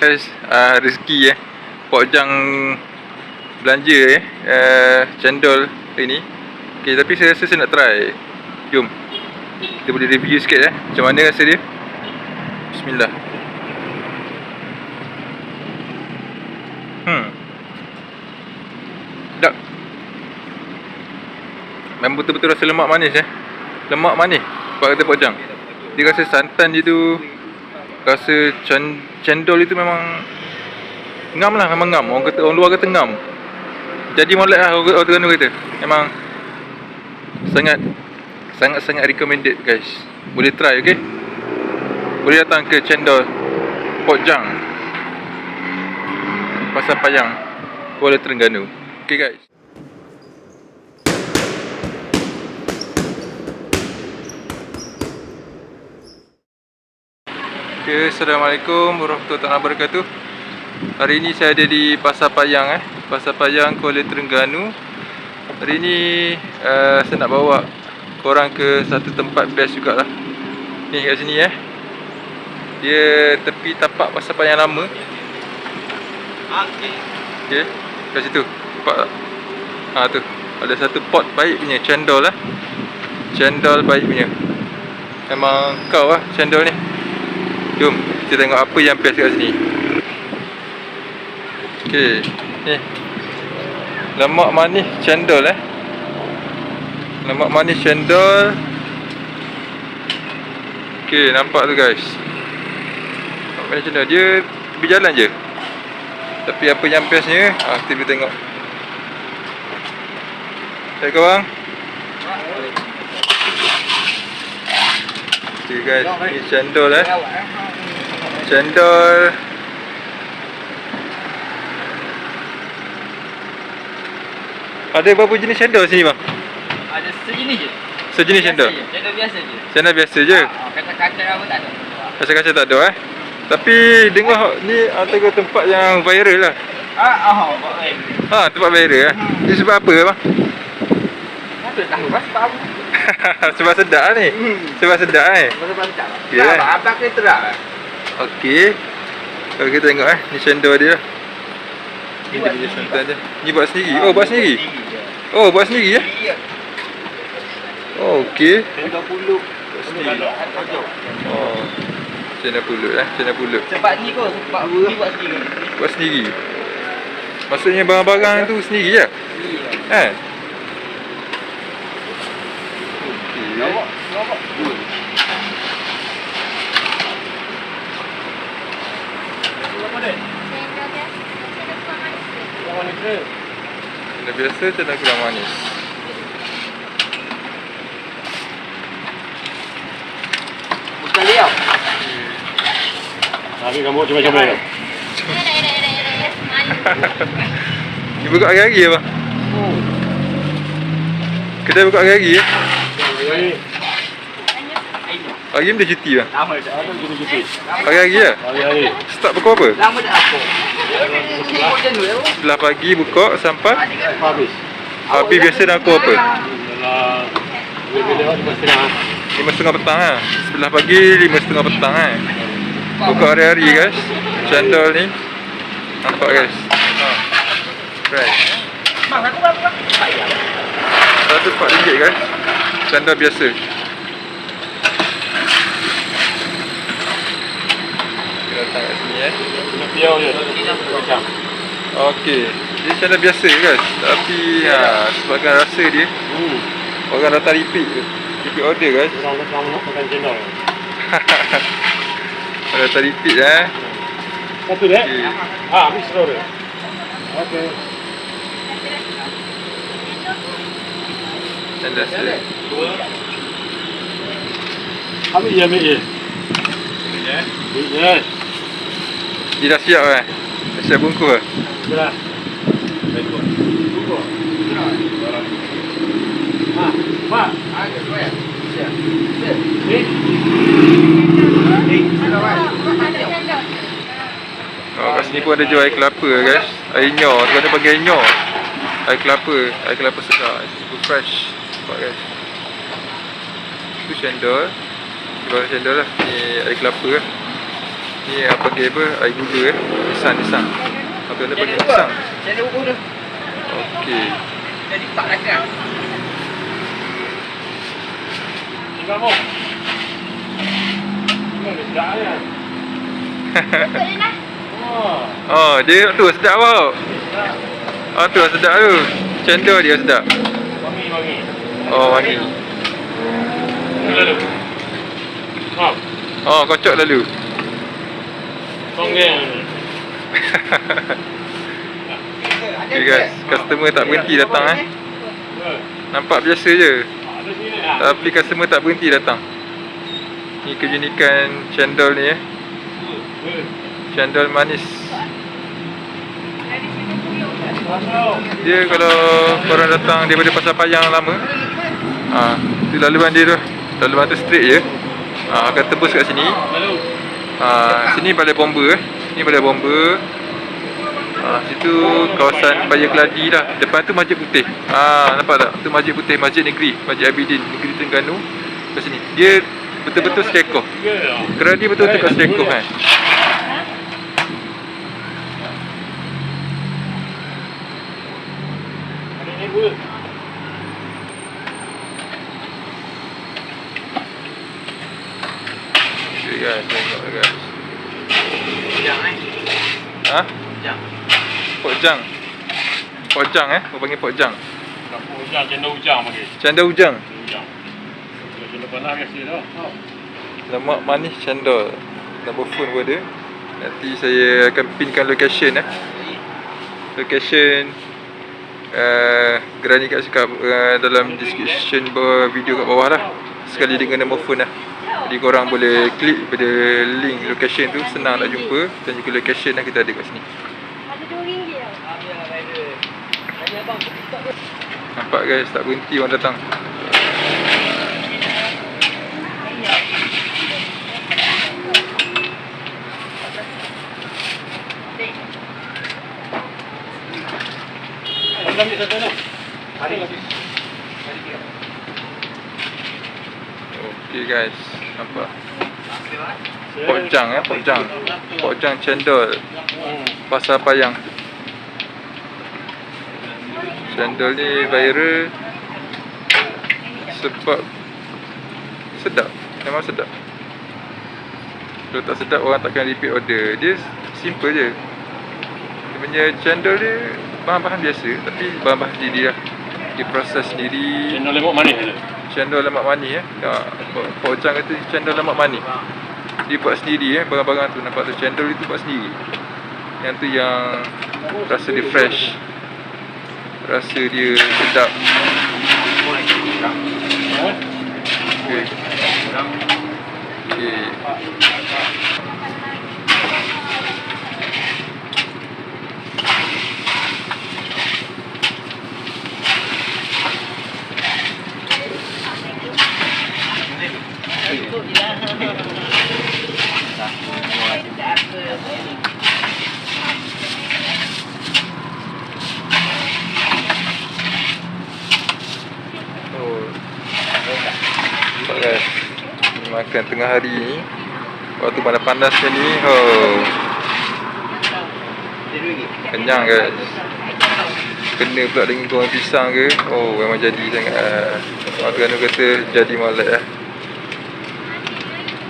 guys uh, rezeki eh. Pok Jang belanja eh uh, cendol hari ni okay, tapi saya rasa saya nak try. Jom. Kita boleh review sikit eh. Macam mana rasa dia? Bismillah. Hmm. Sedap memang betul-betul rasa lemak manis eh. Lemak manis sebab kata Pok Jang. Dia rasa santan dia tu rasa cen- cendol itu memang ngam lah memang ngam. Orang kata orang luar kata ngam. Jadi molek lah orang, Terengganu kata. Memang sangat sangat sangat recommended guys. Boleh try okay boleh datang ke cendol Pok Jang. Pasar Payang Kuala Terengganu. Okay guys Okay, Assalamualaikum warahmatullahi wabarakatuh. Hari ini saya ada di Pasar Payang eh. Pasar Payang Kuala Terengganu. Hari ini uh, saya nak bawa korang ke satu tempat best jugalah. Ni kat sini eh. Dia tepi tapak Pasar Payang lama. Okay, kat situ. Nampak tak? Ha tu. Ada satu pot baik punya cendol eh. Cendol baik punya. Memang kau lah cendol ni Jom kita tengok apa yang best kat sini. Okay Ni Lemak manis cendol eh. Lemak manis cendol. Okay nampak tu guys. Lemak manis cendol Dia berjalan je. Tapi apa yang bestnya? Ha, Kita boleh tengok. Okay korang. Okay guys. Ni cendol eh Cendol Ada berapa jenis cendol sini bang? Ada sejenis je. Sejenis cendol? Biasa je. Cendol biasa je. Cendol biasa je? Ha, kacang-kacang apa tak ada. Kacang-kacang tak ada eh? Tapi dengar ni antara tempat yang viral lah Ah, oh, baik. Ha tempat viral eh? Ni sebab apa bang? Apa tahu pas tahu. sebab sedap lah ni Hmm. Sebab sedap eh? Pas tak. Ya. Abang kena terak. lah. Okey Kalau kita tengok eh Ni cendol dia Ni dia punya santan dia Ni buat sendiri? Oh buat sendiri? Oh buat sendiri eh? Ya. Oh okey 30. Buat sendiri Oh Cendol pulut eh Cendol pulut Sebab ni kau sebab ni buat sendiri. Buat sendiri Maksudnya barang-barang tu sendiri Ya. Eh Okey Lawak, lawak. Cendol biasa cendol kurang manis Bukan dia. Tapi kamu mana? Dia buka hari-hari ya bang? Kedai buka hari-hari ya? Hari Hari ni dia cuti bang? Lama dah. ada jadi cuti. Hari-hari ya? Hari-hari. Start pukul apa? Lama dah apa? Sebelah pagi buka sampai Habis. Habis biasa dah pukul apa? Lima setengah. Petang lah Sebelah pagi lima setengah petang kan Buka hari-hari guys Cendol ni Nampak guys ha. Fresh Mak aku berapa? Satu empat ringgit guys Cendol biasa Kita datang kat sini piau je. Macam. Okey Dia cendol biasa guys Tapi ha, Sebabkan rasa dia Hmm. Orang datang repeat Repeat order guys Orang orang nak makan cendol. Orang datang repeat eh Satu dek. Okey Ah, habis slow dia. Okey. Biasa Ambil je, ambil je. Ni eh Ambil je. Dia dah siap eh Dah siap bungkus eh Dah. Ah, Mak. Ada tu ya. Siap. Ni. Oh, kat sini pun ada jual air kelapa guys. Air nyor, tu kena panggil air nyor. Air kelapa, air kelapa sedap. Itu fresh. Nampak guys. Itu cendol. Kita cendol lah. Ni air kelapa. Ni apa panggil apa? Air gula eh. Pisang, pisang. Apa tu panggil pisang? Jadi ukur tu. Okey. Jadi tak rakan. Enggak mau. Oh. oh, dia tu sedap tau. Oh, tu sedap tu. Cendol dia sedap. Wangi wangi. Oh, wangi. Lalu. Maaf. Oh, kocok lalu. Tonggeng. Okay guys, customer tak berhenti datang eh. Nampak biasa je. Ada sini ah. Tapi customer tak berhenti datang. Ni keunikan cendol ni eh. Cendol manis. Dia kalau korang datang daripada Pasar Payang lama ah, tu laluan dia tu. Laluan tu straight je. Ah, akan tembus kat sini. Ah, sini balai bomba eh. Ni balai bomba. Ah, situ kawasan Baya Keladi lah. Depan tu Masjid Putih. Ah, nampak tak? Tu Masjid Putih, Masjid Negeri, Masjid Abidin, Negeri Terengganu. Kat sini. Dia betul-betul. Tiga ya. Kerana dia betul-betul kat kan. Ada ni pun. Okay guys, tengok guys. Jangan eh. Ha? Jangan. Pokjang. Pokjang eh? Kau panggil pokjang. Kampung Ujang, cendol ujang panggil. Cendol ujang. Cendol panas biasa dah. Oh. Lemak manis cendol. Nombor phone pun ada. Nanti saya akan pinkan location eh. Location uh, Gerani kat cakap uh, dalam description video kat bawah lah. Sekali dengan nombor phone lah. Jadi korang boleh klik pada link location tu senang nak jumpa dan juga location yang kita ada kat sini. Nampak guys tak berhenti orang datang. Okay guys, nampak. Pokjang eh, pokjang. Pokjang cendol. Pasar Payang. Cendol ni viral sebab sedap. Memang sedap. Kalau tak sedap orang takkan repeat order. Dia simple je. Dia punya cendol dia bahan-bahan biasa tapi bahan-bahan sendiri lah. Dia proses sendiri. Cendol lemak manis je. Cendol lemak manis eh. Ya, Pak Ocang kata cendol lemak manis. Dia buat sendiri eh barang-barang tu nampak tu cendol itu buat sendiri. Yang tu yang rasa dia fresh. Rasa dia sedap. Okey. Oh. Nampak guys. Ni Makan tengah hari ni. Waktu panas-panas macam ni. Oh. Kenyang guys. Kena pula dengan goreng pisang ke. Oh memang jadi sangat. Orang Terengganu kata jadi malak lah.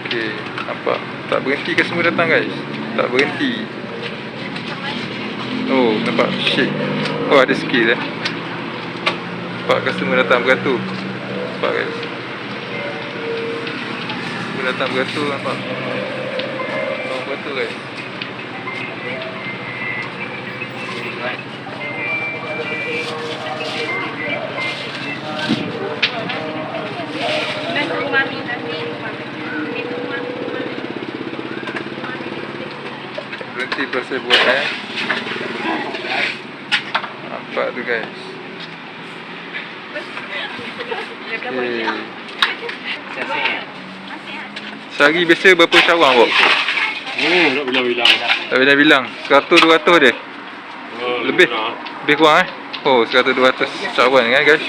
Okay. Nampak. Tak berhenti ke semua datang guys. Tak berhenti. Oh nampak shake. Oh ada skill eh. Nampak customer datang beratur Nampak guys Customer datang beratur nampak? Oh beratur guys. Berhenti proses buat eh Nampak tu guys. Okay Sehari biasa berapa syawang awak? Hmm, tak bilang-bilang. Tak boleh bilang 100 200 dia Oh, Lebih kurang. Lebih kurang eh Oh 100 200 cawan kan guys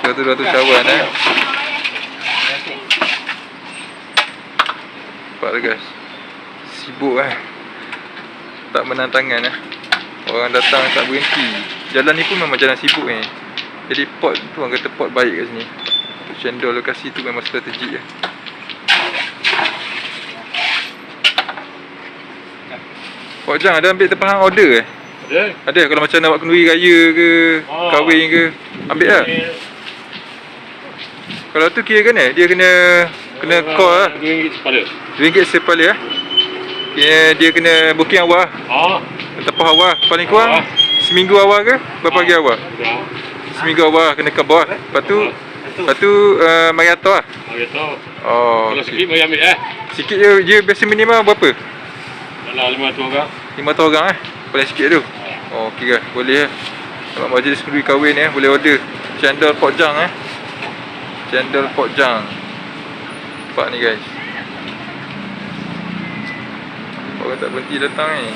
100 200 cawan eh Nampak tu guys sibuk eh. Tak menantangan eh. Orang datang tak berhenti. Jalan ni pun memang jalan sibuk ni. Jadi pot tu orang kata pot baik kat sini. Untuk cendol lokasi tu memang strategik eh. Pak Jang ada ambil tempahan order eh? Ada? Ada kalau macam nak buat kenduri raya ke, Oh. kahwin ke, ambil lah. Kalau tu kira kan eh, dia kena kena call lah. RM2 sepala. RM2 sepala lah. Kira dia kena booking awal lah. Ah. Tempah awal paling kurang Awal. seminggu awal ke berapa hari awal? Ya. Seminggu awal kena kebah. Lepas tu lepas tu uh, mari lah. Mari. Oh. Kalau okey. sikit mari ambil eh. Sikit je dia biasa minimal berapa? Dalam 500 orang. 500 orang eh. Paling sikit tu. Oh, okey ke? Boleh eh. Kalau majlis kenduri kahwin eh, boleh order cendol pok jang eh. Cendol pok jang. Nampak ni guys. Orang tak berhenti datang ni.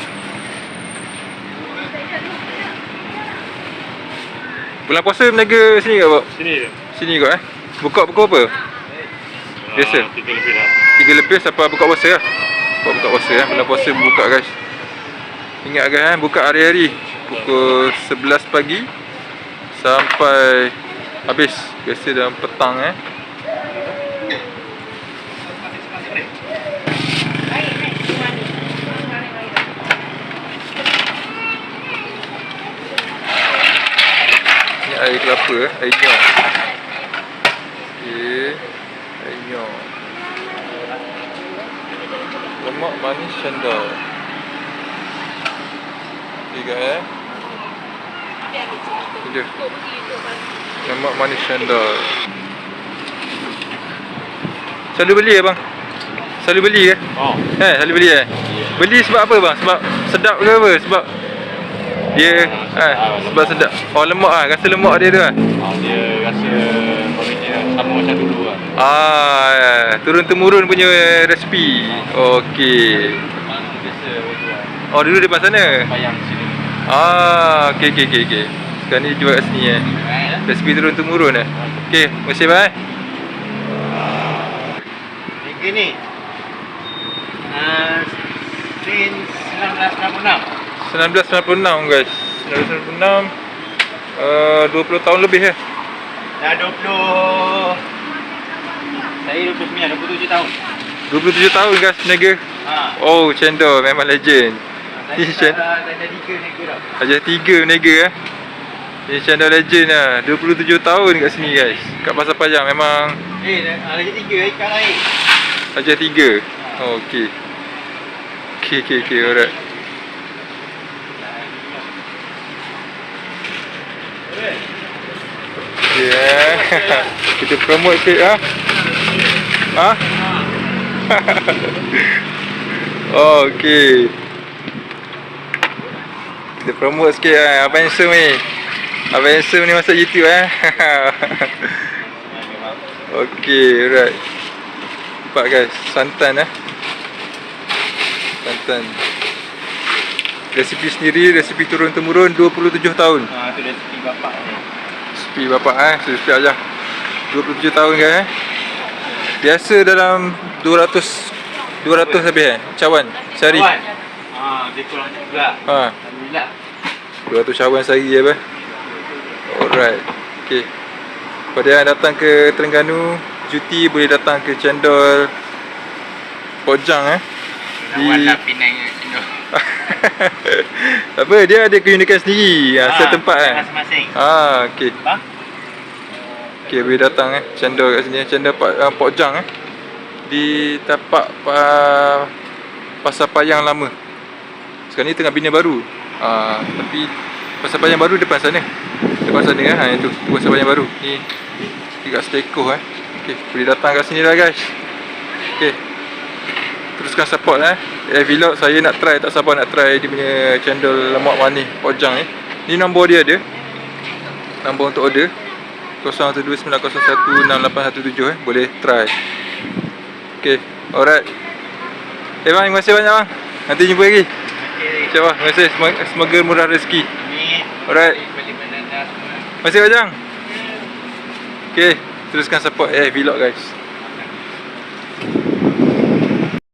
Bulan puasa berniaga sini ke, Pak? Sini je. Sini kot eh. Buka pukul apa? Biasa? Tiga lebih dah. 3 lebih sampai buka puasa lah. Buka buka puasa eh. Bulan puasa buka guys. Ingat guys eh, buka hari-hari pukul 11 pagi sampai habis. Biasa dalam petang eh. Ni air kelapa eh, air nyok. Okey. Air nyok. Lemak manis cendol. Tiga eh. Dia. Lemak manis cendol. Selalu beli ya bang? Selalu beli ke? Oh. Eh, selalu beli eh? Beli sebab apa bang? Sebab sedap ke apa? Sebab dia eh, sebab sedap. Oh lemak ah, rasa lemak dia tu ah. Ah, dia rasa peminat sama macam dulu lah. Ah, turun temurun punya resipi. Okey. Oh, dulu depan sana. Payang sini. Ah, okey okey okey okey. Sekarang ni jual kat sini eh. Resipi turun temurun eh. Okey, bang. eh. Harga ni. Uh, since 1996. 1996 guys. 1996 uh, 20 tahun lebih eh. Dah 20 Saya 29, 27 tahun 27 tahun guys berniaga. ha. Oh, cendol memang legend. Saya Ni dah, cen- dah, dah jadi ke nego dah Ajar 3 berniaga eh. Ni cendol legend lah. 27 tahun kat sini guys. Kat Pasar Pajang memang Eh, dah, dah jadi 3 ikan lain ajar 3. Oh, okey. Okey okey okey alright. Eh. Kita promote sikit ah. Ha? Oh, okey. Kita promote sikit eh. Abang handsome ni. Abang handsome ni masuk YouTube eh. okey, alright. Nampak guys, santan eh. Santan. Resipi sendiri, resipi turun temurun 27 tahun. ha, tu resipi bapak Resipi bapak eh, resipi ayah. 27 tahun guys eh. Biasa dalam 200 200 lebih eh, cawan sehari. Ha, Lebih kurang juga Ha, Alhamdulillah 200 cawan sehari ya bah. Alright. Okey. Pada yang datang ke Terengganu, cuti boleh datang ke Cendol Pojang eh. Di lah Penang Cendol tak apa, dia ada keunikan sendiri. Ha, setiap tempat kan. Masing-masing Ah, okey. Bang Okey, boleh datang eh. Cendol kat sini, cendol pak uh, Pokjang eh. Di tapak uh, Pasar Payang lama. Sekarang ni tengah bina baru. Ah, tapi Pasar Payang baru depan sana. Depan sana kan. Ha itu, tu Pasar Payang baru. Ni dekat Stekoh eh. Okey, boleh datang kat sini lah guys. Okey. Teruskan support eh. Eh vlog saya nak try tak sabar nak try dia punya cendol lemak manis Pokjang ni. Ni nombor dia ada. Nombor untuk order 0129016817 eh. Boleh try. Okey, alright. Eh bang, terima kasih banyak bang. Nanti jumpa lagi. Okay InsyaAllah, terima kasih. Semoga, murah rezeki. Amin Alright. Terima kasih Bajang. Okey, teruskan support eh vlog guys.